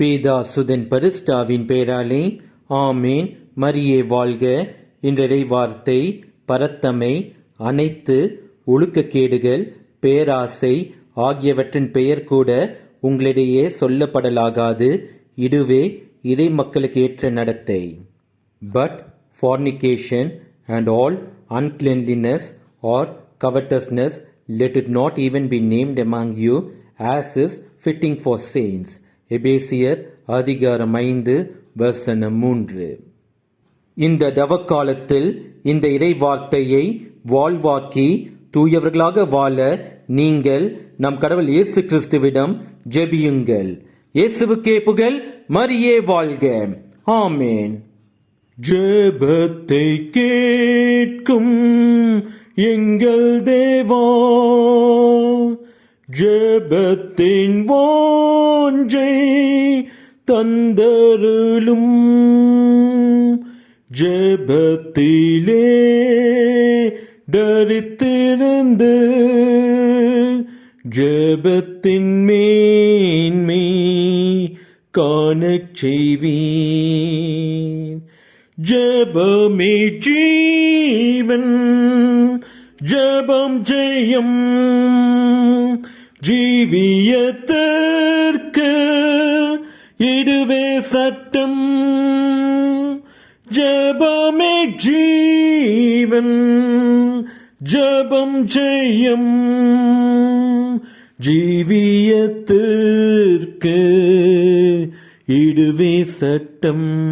பேதா சுதன் பரிஸ்டாவின் பேராலே ஆமேன். மரியே வாழ்க. இன்றடை வார்த்தை பரத்தமை அனைத்து ஒழுக்கக்கேடுகள் பேராசை ஆகியவற்றின் பெயர் கூட உங்களிடையே சொல்லப்படலாகாது. இதுவே இறை மக்களுக்கு ஏற்ற நடத்தை. But fornication and all uncleanliness or covetousness let it not even be named among you as is fitting for saints. எபேசியர் அதிகாரம் ஐந்து வசனம் மூன்று. இந்த தவக்காலத்தில் இந்த இறை வார்த்தையை வாழ்வாக்கி தூயவர்களாக வாழ நீங்கள் நம் கடவுள் இயேசு கிறிஸ்துவிடம் ஜெபியுங்கள். இயேசுவுக்கே புகழ் மரியே வாழ்க. ஆமேன். ஜெபத்தை கேட்கும் எங்கள் தேவா. ஜெபத்தின் வாஞ்சை தந்தருளும். ஜெபத்திலே டரித்திருந்து ஜெபத்தின் மேன்மை காணச் செய்வீர். ஜபமே ஜீவன் ஜபம் ஜெயம். ஜீவியத்திற்கு இதுவே சட்டம். ஜபமே ஜீவன் ஜபம் ஜெயம். ஜீவியத்திற்கு இதுவே சட்டம்.